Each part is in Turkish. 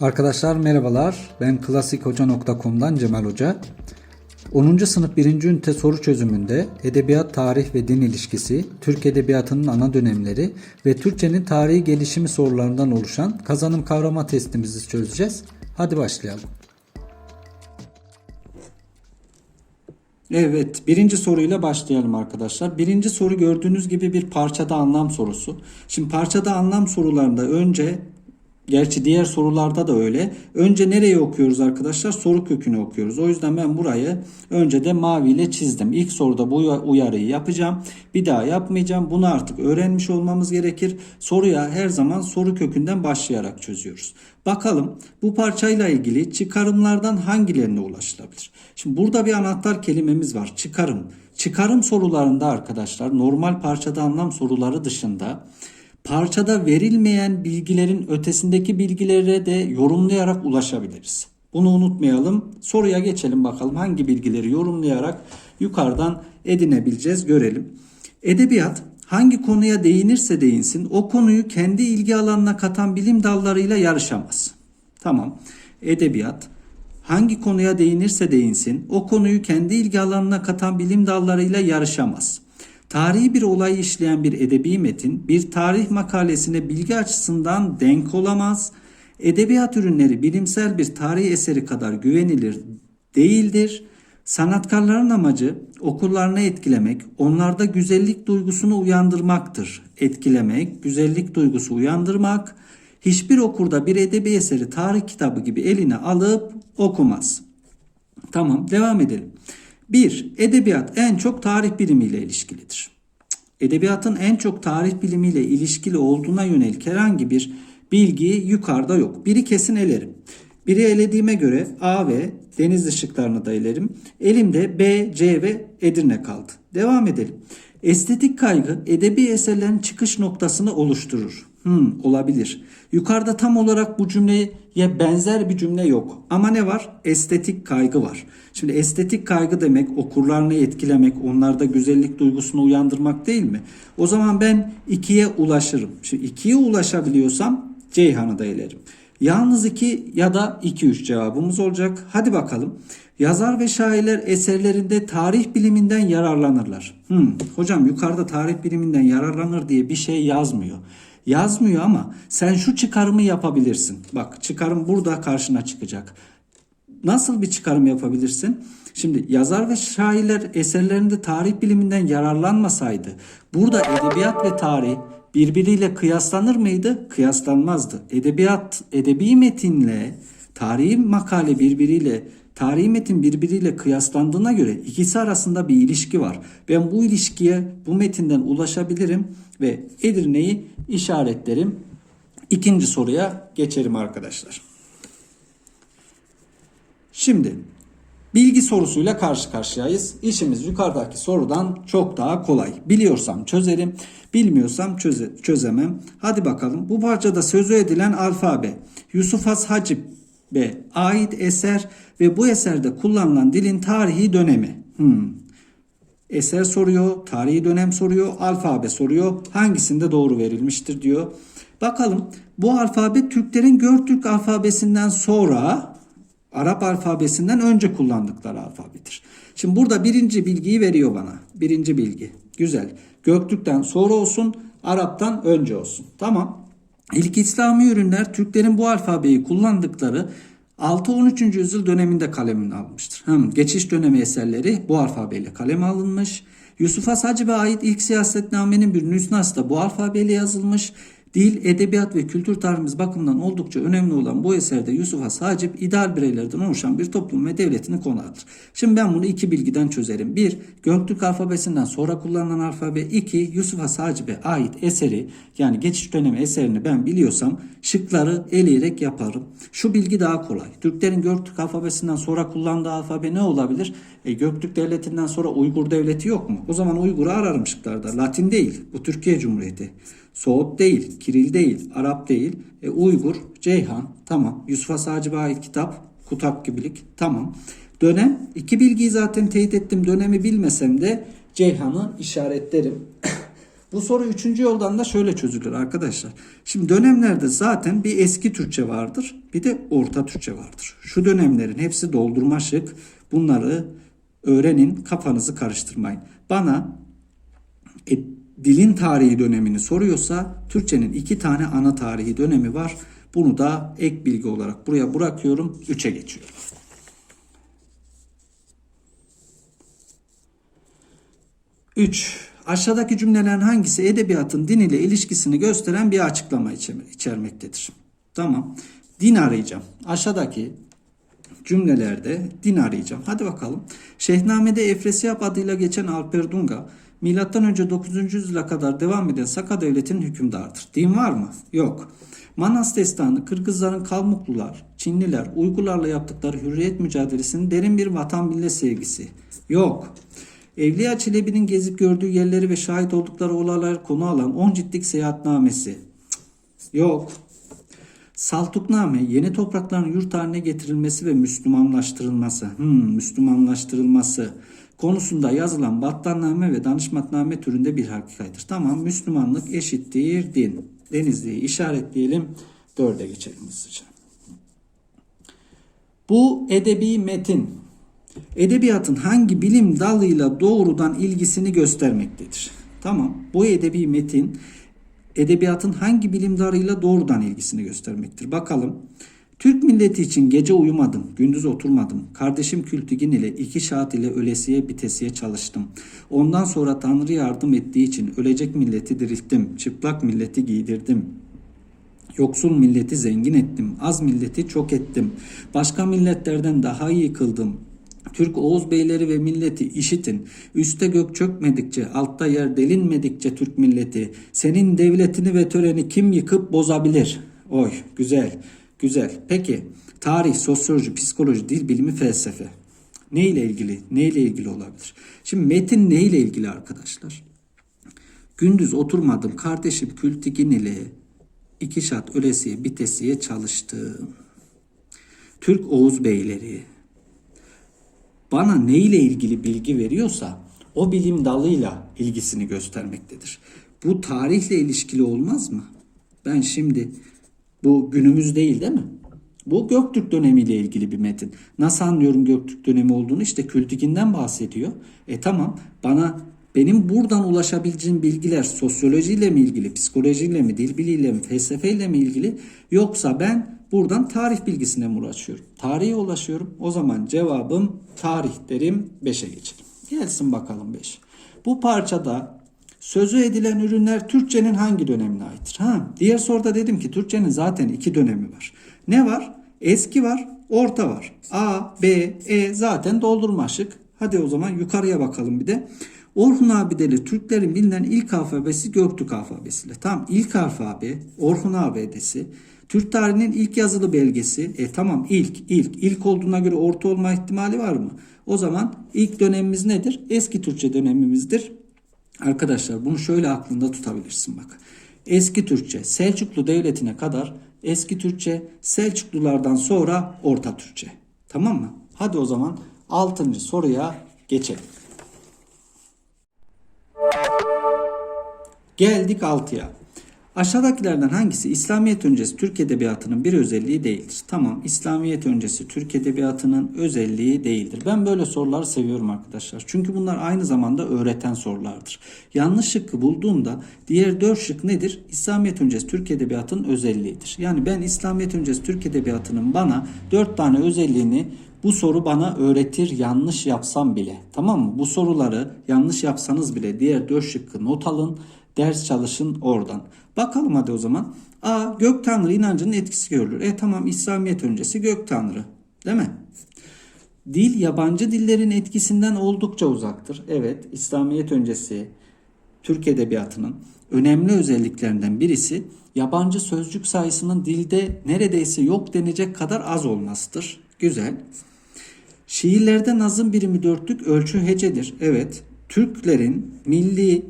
Arkadaşlar merhabalar. Ben klasikhoca.com'dan Cemal Hoca. 10. sınıf 1. ünite soru çözümünde edebiyat, tarih ve din ilişkisi, Türk edebiyatının ana dönemleri ve Türkçenin tarihi gelişimi sorularından oluşan kazanım kavrama testimizi çözeceğiz. Hadi başlayalım. Evet, birinci soruyla başlayalım arkadaşlar. Birinci soru gördüğünüz gibi bir parçada anlam sorusu. Şimdi parçada anlam sorularında önce Gerçi diğer sorularda da öyle. Önce nereye okuyoruz arkadaşlar? Soru kökünü okuyoruz. O yüzden ben burayı önce de maviyle çizdim. İlk soruda bu uyarıyı yapacağım. Bir daha yapmayacağım. Bunu artık öğrenmiş olmamız gerekir. Soruya her zaman soru kökünden başlayarak çözüyoruz. Bakalım bu parçayla ilgili çıkarımlardan hangilerine ulaşılabilir? Şimdi burada bir anahtar kelimemiz var. Çıkarım. Çıkarım sorularında arkadaşlar normal parçada anlam soruları dışında parçada verilmeyen bilgilerin ötesindeki bilgilere de yorumlayarak ulaşabiliriz. Bunu unutmayalım. Soruya geçelim bakalım hangi bilgileri yorumlayarak yukarıdan edinebileceğiz görelim. Edebiyat hangi konuya değinirse değinsin o konuyu kendi ilgi alanına katan bilim dallarıyla yarışamaz. Tamam. Edebiyat hangi konuya değinirse değinsin o konuyu kendi ilgi alanına katan bilim dallarıyla yarışamaz. Tarihi bir olay işleyen bir edebi metin bir tarih makalesine bilgi açısından denk olamaz. Edebiyat ürünleri bilimsel bir tarih eseri kadar güvenilir değildir. Sanatkarların amacı okullarını etkilemek, onlarda güzellik duygusunu uyandırmaktır. Etkilemek, güzellik duygusu uyandırmak. Hiçbir okurda bir edebi eseri tarih kitabı gibi eline alıp okumaz. Tamam, devam edelim. 1. Edebiyat en çok tarih bilimiyle ilişkilidir. Edebiyatın en çok tarih bilimiyle ilişkili olduğuna yönelik herhangi bir bilgi yukarıda yok. Biri kesin elerim. Biri elediğime göre A ve deniz ışıklarını da elerim. Elimde B, C ve Edirne kaldı. Devam edelim. Estetik kaygı edebi eserlerin çıkış noktasını oluşturur. Hmm, olabilir. Yukarıda tam olarak bu cümleye benzer bir cümle yok. Ama ne var? Estetik kaygı var. Şimdi estetik kaygı demek okurlarını etkilemek, onlarda güzellik duygusunu uyandırmak değil mi? O zaman ben ikiye ulaşırım. Şimdi ikiye ulaşabiliyorsam Ceyhan'ı da elerim. Yalnız 2 ya da 2-3 cevabımız olacak. Hadi bakalım. Yazar ve şairler eserlerinde tarih biliminden yararlanırlar. Hmm, hocam yukarıda tarih biliminden yararlanır diye bir şey yazmıyor. Yazmıyor ama sen şu çıkarımı yapabilirsin. Bak çıkarım burada karşına çıkacak. Nasıl bir çıkarım yapabilirsin? Şimdi yazar ve şairler eserlerinde tarih biliminden yararlanmasaydı burada edebiyat ve tarih birbiriyle kıyaslanır mıydı? Kıyaslanmazdı. Edebiyat, edebi metinle tarihi makale birbiriyle tarihi metin birbiriyle kıyaslandığına göre ikisi arasında bir ilişki var. Ben bu ilişkiye bu metinden ulaşabilirim ve Edirne'yi işaretlerim. İkinci soruya geçelim arkadaşlar. Şimdi bilgi sorusuyla karşı karşıyayız. İşimiz yukarıdaki sorudan çok daha kolay. Biliyorsam çözerim, bilmiyorsam çöze, çözemem. Hadi bakalım bu parçada sözü edilen alfabe Yusuf Has Hacip'e ait eser ve bu eserde kullanılan dilin tarihi dönemi. Hmm. Eser soruyor, tarihi dönem soruyor, alfabe soruyor. Hangisinde doğru verilmiştir diyor. Bakalım bu alfabe Türklerin Görtürk alfabesinden sonra Arap alfabesinden önce kullandıkları alfabedir. Şimdi burada birinci bilgiyi veriyor bana. Birinci bilgi. Güzel. Göktürk'ten sonra olsun, Arap'tan önce olsun. Tamam. İlk İslami ürünler Türklerin bu alfabeyi kullandıkları 6-13. yüzyıl döneminde kalemini almıştır. Hem geçiş dönemi eserleri bu alfabeyle kaleme alınmış. Yusuf Has Hacıb'e ait ilk siyasetnamenin bir nüsnası da bu alfabeyle yazılmış. Dil, edebiyat ve kültür tarihimiz bakımından oldukça önemli olan bu eserde Yusuf Has Hacip ideal bireylerden oluşan bir toplum ve devletini konu alır. Şimdi ben bunu iki bilgiden çözerim. Bir, Göktürk alfabesinden sonra kullanılan alfabe. iki Yusuf Has Hacip'e ait eseri yani geçiş dönemi eserini ben biliyorsam şıkları eleyerek yaparım. Şu bilgi daha kolay. Türklerin Göktürk alfabesinden sonra kullandığı alfabe ne olabilir? E, Göktürk devletinden sonra Uygur devleti yok mu? O zaman Uygur'u ararım şıklarda. Latin değil. Bu Türkiye Cumhuriyeti. Soğut değil, Kiril değil, Arap değil, e, Uygur, Ceyhan, tamam. Yusuf Asacı'ya ait kitap, Kutak gibilik, tamam. Dönem, iki bilgiyi zaten teyit ettim. Dönemi bilmesem de Ceyhan'ı işaretlerim. Bu soru üçüncü yoldan da şöyle çözülür arkadaşlar. Şimdi dönemlerde zaten bir eski Türkçe vardır bir de orta Türkçe vardır. Şu dönemlerin hepsi doldurma şık. Bunları öğrenin kafanızı karıştırmayın. Bana e, dilin tarihi dönemini soruyorsa Türkçenin iki tane ana tarihi dönemi var. Bunu da ek bilgi olarak buraya bırakıyorum. 3'e geçiyorum. 3. Aşağıdaki cümlelerin hangisi edebiyatın din ile ilişkisini gösteren bir açıklama içer- içermektedir? Tamam. Din arayacağım. Aşağıdaki cümlelerde din arayacağım. Hadi bakalım. Şehname'de Efresiyab adıyla geçen Alper Dunga, önce 9. yüzyıla kadar devam eden Saka devletinin hükümdarıdır. Din var mı? Yok. Manas destanı Kırgızların Kalmuklular, Çinliler, Uygurlarla yaptıkları hürriyet mücadelesinin derin bir vatan millet sevgisi. Yok. Evliya Çelebi'nin gezip gördüğü yerleri ve şahit oldukları olayları konu alan 10 ciltlik seyahatnamesi. Yok. Saltukname yeni toprakların yurt haline getirilmesi ve Müslümanlaştırılması. Hmm, Müslümanlaştırılması konusunda yazılan battanname ve danışmatname türünde bir hakikattir. Tamam Müslümanlık eşittir din. Denizli'yi işaretleyelim. Dörde geçelim hızlıca. Bu edebi metin edebiyatın hangi bilim dalıyla doğrudan ilgisini göstermektedir? Tamam. Bu edebi metin edebiyatın hangi bilim dalıyla doğrudan ilgisini göstermektir? Bakalım. Türk milleti için gece uyumadım, gündüz oturmadım. Kardeşim Kültigin ile iki şahat ile ölesiye bitesiye çalıştım. Ondan sonra Tanrı yardım ettiği için ölecek milleti dirilttim. Çıplak milleti giydirdim. Yoksul milleti zengin ettim. Az milleti çok ettim. Başka milletlerden daha iyi kıldım. Türk Oğuz beyleri ve milleti işitin. Üste gök çökmedikçe, altta yer delinmedikçe Türk milleti. Senin devletini ve töreni kim yıkıp bozabilir? Oy güzel, güzel. Peki tarih, sosyoloji, psikoloji, dil bilimi, felsefe. Ne ile ilgili? Ne ile ilgili olabilir? Şimdi metin ne ile ilgili arkadaşlar? Gündüz oturmadım kardeşim Kültigin ile iki şat ölesiye bitesiye çalıştım. Türk Oğuz beyleri bana ne ile ilgili bilgi veriyorsa o bilim dalıyla ilgisini göstermektedir. Bu tarihle ilişkili olmaz mı? Ben şimdi bu günümüz değil değil mi? Bu Göktürk dönemiyle ilgili bir metin. Nasıl anlıyorum Göktürk dönemi olduğunu? İşte Kültikin'den bahsediyor. E tamam bana benim buradan ulaşabileceğim bilgiler sosyolojiyle mi ilgili, psikolojiyle mi, dil biliyle mi, felsefeyle mi ilgili yoksa ben buradan tarih bilgisine mi ulaşıyorum? Tarihe ulaşıyorum. O zaman cevabım tarih derim 5'e geçelim. Gelsin bakalım 5. Bu parçada sözü edilen ürünler Türkçenin hangi dönemine aittir? Ha, diğer soruda dedim ki Türkçenin zaten iki dönemi var. Ne var? Eski var, orta var. A, B, E zaten doldurma şık. Hadi o zaman yukarıya bakalım bir de. Orhun abideli Türklerin bilinen ilk alfabesi Göktürk alfabesiyle. Tamam ilk alfabe Orhun abidesi. Türk tarihinin ilk yazılı belgesi. E tamam ilk ilk ilk olduğuna göre orta olma ihtimali var mı? O zaman ilk dönemimiz nedir? Eski Türkçe dönemimizdir. Arkadaşlar bunu şöyle aklında tutabilirsin bak. Eski Türkçe Selçuklu Devleti'ne kadar eski Türkçe Selçuklulardan sonra Orta Türkçe. Tamam mı? Hadi o zaman 6. soruya geçelim. Geldik 6'ya. Aşağıdakilerden hangisi İslamiyet öncesi Türk Edebiyatı'nın bir özelliği değildir? Tamam, İslamiyet öncesi Türk Edebiyatı'nın özelliği değildir. Ben böyle soruları seviyorum arkadaşlar. Çünkü bunlar aynı zamanda öğreten sorulardır. Yanlış şıkkı bulduğumda diğer dört şık nedir? İslamiyet öncesi Türk Edebiyatı'nın özelliğidir. Yani ben İslamiyet öncesi Türk Edebiyatı'nın bana dört tane özelliğini bu soru bana öğretir yanlış yapsam bile. Tamam mı? Bu soruları yanlış yapsanız bile diğer dört şıkkı not alın. Ders çalışın oradan. Bakalım hadi o zaman. A. Gök Tanrı inancının etkisi görülür. E tamam İslamiyet öncesi Gök Tanrı. Değil mi? Dil yabancı dillerin etkisinden oldukça uzaktır. Evet İslamiyet öncesi Türk Edebiyatı'nın önemli özelliklerinden birisi yabancı sözcük sayısının dilde neredeyse yok denecek kadar az olmasıdır. Güzel. Şiirlerde nazım birimi dörtlük ölçü hecedir. Evet. Türklerin milli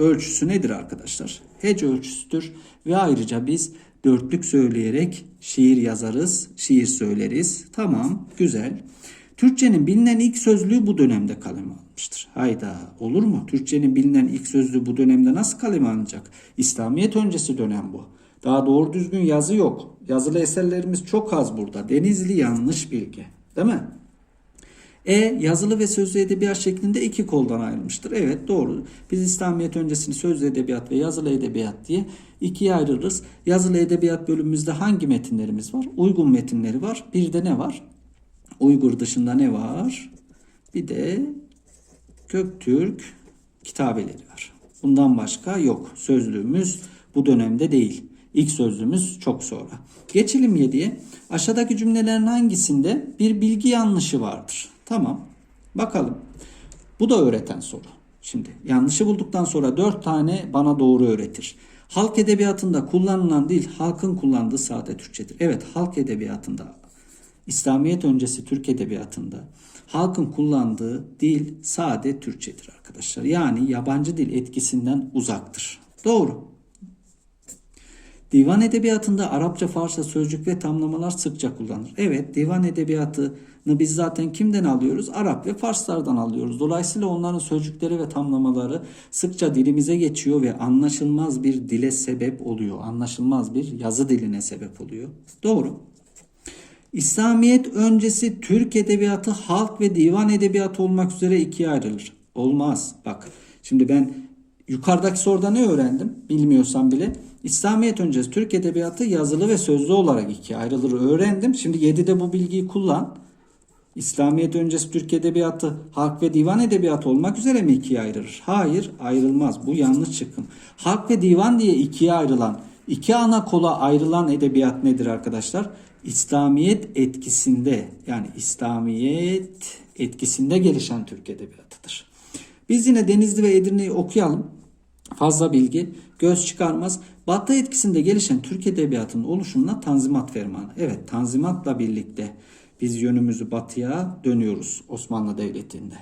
ölçüsü nedir arkadaşlar? Hece ölçüsüdür ve ayrıca biz dörtlük söyleyerek şiir yazarız, şiir söyleriz. Tamam, güzel. Türkçenin bilinen ilk sözlüğü bu dönemde kaleme alınmıştır. Hayda olur mu? Türkçenin bilinen ilk sözlüğü bu dönemde nasıl kaleme alınacak? İslamiyet öncesi dönem bu. Daha doğru düzgün yazı yok. Yazılı eserlerimiz çok az burada. Denizli yanlış bilgi. Değil mi? E yazılı ve sözlü edebiyat şeklinde iki koldan ayrılmıştır. Evet doğru. Biz İslamiyet öncesini sözlü edebiyat ve yazılı edebiyat diye ikiye ayırırız. Yazılı edebiyat bölümümüzde hangi metinlerimiz var? Uygun metinleri var. Bir de ne var? Uygur dışında ne var? Bir de Göktürk kitabeleri var. Bundan başka yok. Sözlüğümüz bu dönemde değil. İlk sözlüğümüz çok sonra. Geçelim 7'ye. Aşağıdaki cümlelerin hangisinde bir bilgi yanlışı vardır? Tamam. Bakalım. Bu da öğreten soru. Şimdi yanlışı bulduktan sonra 4 tane bana doğru öğretir. Halk edebiyatında kullanılan dil halkın kullandığı sade Türkçedir. Evet halk edebiyatında İslamiyet öncesi Türk edebiyatında halkın kullandığı dil sade Türkçedir arkadaşlar. Yani yabancı dil etkisinden uzaktır. Doğru. Divan edebiyatında Arapça, Farsça sözcük ve tamlamalar sıkça kullanılır. Evet, divan edebiyatını biz zaten kimden alıyoruz? Arap ve Farslardan alıyoruz. Dolayısıyla onların sözcükleri ve tamlamaları sıkça dilimize geçiyor ve anlaşılmaz bir dile sebep oluyor. Anlaşılmaz bir yazı diline sebep oluyor. Doğru. İslamiyet öncesi Türk edebiyatı halk ve divan edebiyatı olmak üzere ikiye ayrılır. Olmaz. Bak şimdi ben yukarıdaki soruda ne öğrendim bilmiyorsam bile. İslamiyet öncesi Türk edebiyatı yazılı ve sözlü olarak ikiye ayrılır öğrendim. Şimdi 7'de bu bilgiyi kullan. İslamiyet öncesi Türk edebiyatı halk ve divan edebiyatı olmak üzere mi ikiye ayrılır? Hayır ayrılmaz. Bu yanlış çıkım. Halk ve divan diye ikiye ayrılan, iki ana kola ayrılan edebiyat nedir arkadaşlar? İslamiyet etkisinde yani İslamiyet etkisinde gelişen Türk edebiyatıdır. Biz yine Denizli ve Edirne'yi okuyalım. Fazla bilgi göz çıkarmaz. Batı etkisinde gelişen Türk edebiyatının oluşumuna Tanzimat Fermanı. Evet Tanzimat'la birlikte biz yönümüzü batıya dönüyoruz Osmanlı Devleti'nde.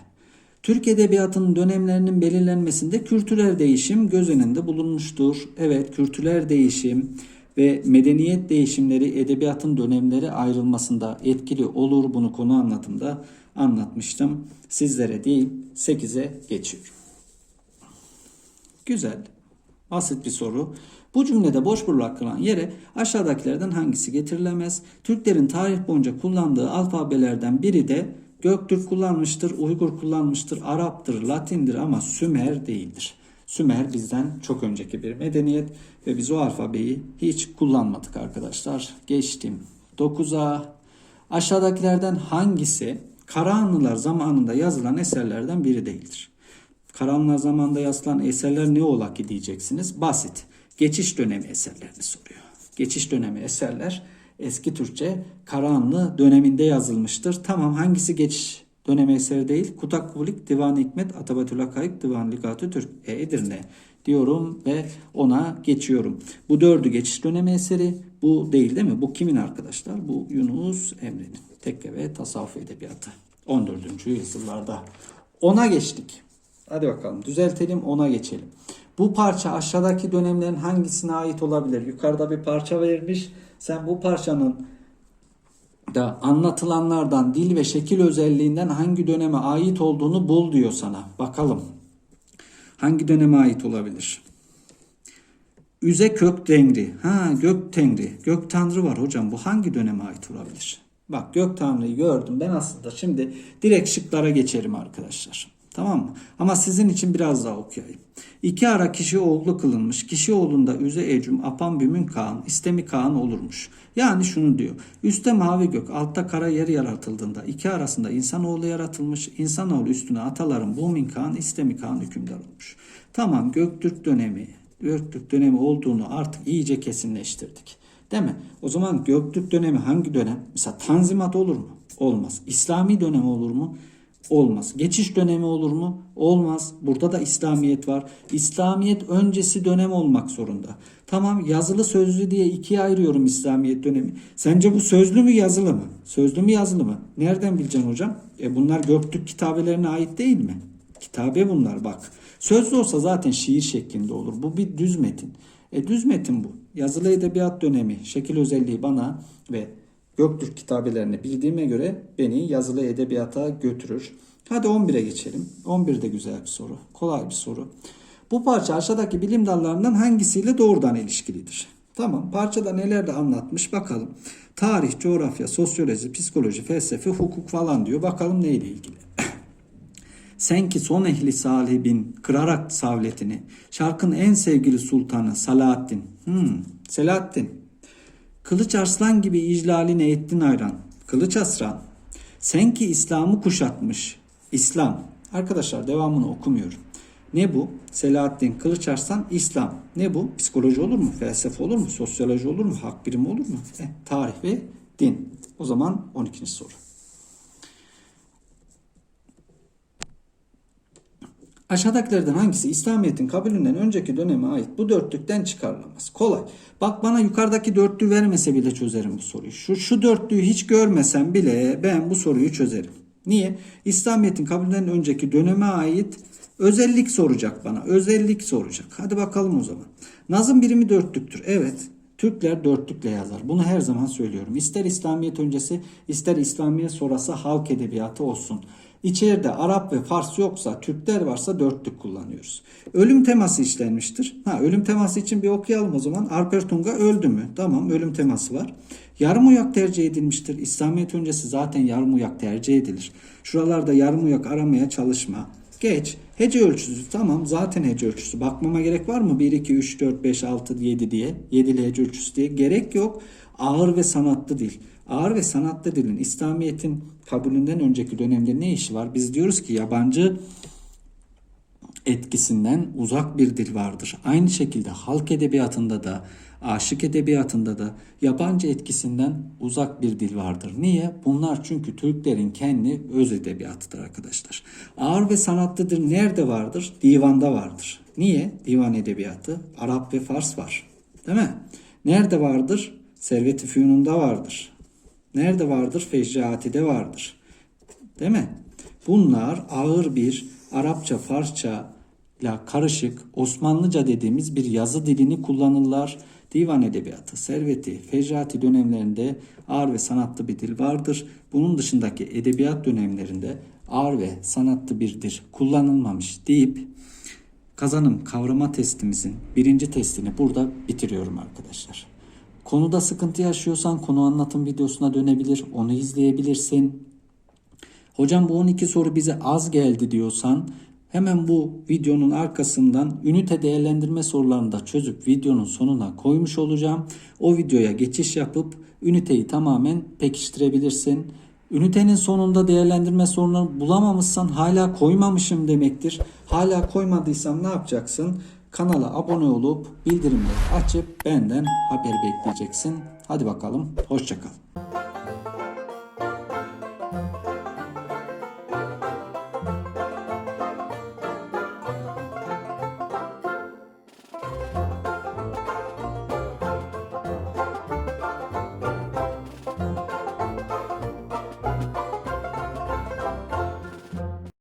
Türk edebiyatının dönemlerinin belirlenmesinde kültürel değişim göz önünde bulunmuştur. Evet kültürel değişim ve medeniyet değişimleri edebiyatın dönemleri ayrılmasında etkili olur. Bunu konu anlatımda anlatmıştım. Sizlere değil 8'e geçiyorum. Güzel. Basit bir soru. Bu cümlede boş bırakılan yere aşağıdakilerden hangisi getirilemez? Türklerin tarih boyunca kullandığı alfabelerden biri de Göktürk kullanmıştır, Uygur kullanmıştır, Arap'tır, Latindir ama Sümer değildir. Sümer bizden çok önceki bir medeniyet ve biz o alfabeyi hiç kullanmadık arkadaşlar. Geçtim 9'a. Aşağıdakilerden hangisi Karahanlılar zamanında yazılan eserlerden biri değildir? Karahanlılar zamanında yazılan eserler ne ola ki diyeceksiniz. Basit. Geçiş dönemi eserlerini soruyor. Geçiş dönemi eserler eski Türkçe Karahanlı döneminde yazılmıştır. Tamam hangisi geçiş dönemi eseri değil? Kutak Kubulik, Divan-ı Hikmet, Atabatül Hakayık, Divan Ligatü Türk, e, Edirne diyorum ve ona geçiyorum. Bu dördü geçiş dönemi eseri. Bu değil değil mi? Bu kimin arkadaşlar? Bu Yunus Emre'nin. Tekke ve Tasavvuf Edebiyatı. 14. yüzyıllarda. Ona geçtik. Hadi bakalım düzeltelim ona geçelim. Bu parça aşağıdaki dönemlerin hangisine ait olabilir? Yukarıda bir parça vermiş. Sen bu parçanın da anlatılanlardan dil ve şekil özelliğinden hangi döneme ait olduğunu bul diyor sana. Bakalım. Hangi döneme ait olabilir? Üze kök tengri. Ha gök tengri. Gök tanrı var hocam. Bu hangi döneme ait olabilir? Bak gök tanrıyı gördüm. Ben aslında şimdi direkt şıklara geçerim arkadaşlar. Tamam mı? Ama sizin için biraz daha okuyayım. İki ara kişi oğlu kılınmış. Kişi oğlunda üze ecüm, apan bümün kaan, istemi kaan olurmuş. Yani şunu diyor. Üste mavi gök, altta kara yer yaratıldığında iki arasında insanoğlu yaratılmış. İnsanoğlu üstüne ataların bumin kaan, istemi kaan hükümdar olmuş. Tamam Göktürk dönemi, Göktürk dönemi olduğunu artık iyice kesinleştirdik. Değil mi? O zaman Göktürk dönemi hangi dönem? Mesela Tanzimat olur mu? Olmaz. İslami dönem olur mu? Olmaz. Geçiş dönemi olur mu? Olmaz. Burada da İslamiyet var. İslamiyet öncesi dönem olmak zorunda. Tamam yazılı sözlü diye ikiye ayırıyorum İslamiyet dönemi. Sence bu sözlü mü yazılı mı? Sözlü mü yazılı mı? Nereden bileceksin hocam? E bunlar Göktürk kitabelerine ait değil mi? Kitabe bunlar bak. Sözlü olsa zaten şiir şeklinde olur. Bu bir düz metin. E düz metin bu. Yazılı edebiyat dönemi, şekil özelliği bana ve Göktürk kitabelerini bildiğime göre beni yazılı edebiyata götürür. Hadi 11'e geçelim. 11 de güzel bir soru. Kolay bir soru. Bu parça aşağıdaki bilim dallarından hangisiyle doğrudan ilişkilidir? Tamam parçada neler de anlatmış bakalım. Tarih, coğrafya, sosyoloji, psikoloji, felsefe, hukuk falan diyor. Bakalım neyle ilgili. Sen ki son ehli salibin kırarak savletini, şarkın en sevgili sultanı Salahaddin. Hmm, Selahaddin. Kılıç arslan gibi iclaline ettin ayran. Kılıç asran. Sen ki İslam'ı kuşatmış. İslam. Arkadaşlar devamını okumuyorum. Ne bu? Selahaddin Kılıç Arslan İslam. Ne bu? Psikoloji olur mu? Felsefe olur mu? Sosyoloji olur mu? Hak bilimi olur mu? Eh, tarih ve din. O zaman 12. soru. Aşağıdakilerden hangisi İslamiyet'in kabulünden önceki döneme ait bu dörtlükten çıkarılamaz? Kolay. Bak bana yukarıdaki dörtlüğü vermese bile çözerim bu soruyu. Şu, şu dörtlüğü hiç görmesem bile ben bu soruyu çözerim. Niye? İslamiyet'in kabulünden önceki döneme ait özellik soracak bana. Özellik soracak. Hadi bakalım o zaman. Nazım birimi dörtlüktür. Evet. Türkler dörtlükle yazar. Bunu her zaman söylüyorum. İster İslamiyet öncesi ister İslamiyet sonrası halk edebiyatı olsun. İçeride Arap ve Fars yoksa, Türkler varsa dörtlük kullanıyoruz. Ölüm teması işlenmiştir. Ha, ölüm teması için bir okuyalım o zaman. Alper Tunga öldü mü? Tamam ölüm teması var. Yarım uyak tercih edilmiştir. İslamiyet öncesi zaten yarım uyak tercih edilir. Şuralarda yarım uyak aramaya çalışma. Geç. Hece ölçüsü tamam zaten hece ölçüsü. Bakmama gerek var mı? 1, 2, 3, 4, 5, 6, 7 diye. 7'li hece ölçüsü diye. Gerek yok. Ağır ve sanatlı dil. Ağır ve sanatlı dilin İslamiyet'in kabulünden önceki dönemde ne işi var? Biz diyoruz ki yabancı etkisinden uzak bir dil vardır. Aynı şekilde halk edebiyatında da, aşık edebiyatında da yabancı etkisinden uzak bir dil vardır. Niye? Bunlar çünkü Türklerin kendi öz edebiyatıdır arkadaşlar. Ağır ve sanatlı dil nerede vardır? Divanda vardır. Niye? Divan edebiyatı, Arap ve Fars var. Değil mi? Nerede vardır? Servet-i Fünun'da vardır. Nerede vardır? Fecraati'de vardır. Değil mi? Bunlar ağır bir Arapça, Farsça ile karışık Osmanlıca dediğimiz bir yazı dilini kullanırlar. Divan edebiyatı, serveti, fecrati dönemlerinde ağır ve sanatlı bir dil vardır. Bunun dışındaki edebiyat dönemlerinde ağır ve sanatlı bir dil kullanılmamış deyip kazanım kavrama testimizin birinci testini burada bitiriyorum arkadaşlar. Konuda sıkıntı yaşıyorsan konu anlatım videosuna dönebilir, onu izleyebilirsin. Hocam bu 12 soru bize az geldi diyorsan hemen bu videonun arkasından ünite değerlendirme sorularını da çözüp videonun sonuna koymuş olacağım. O videoya geçiş yapıp üniteyi tamamen pekiştirebilirsin. Ünitenin sonunda değerlendirme sorularını bulamamışsan hala koymamışım demektir. Hala koymadıysam ne yapacaksın? Kanala abone olup bildirimleri açıp benden haber bekleyeceksin. Hadi bakalım. Hoşçakal.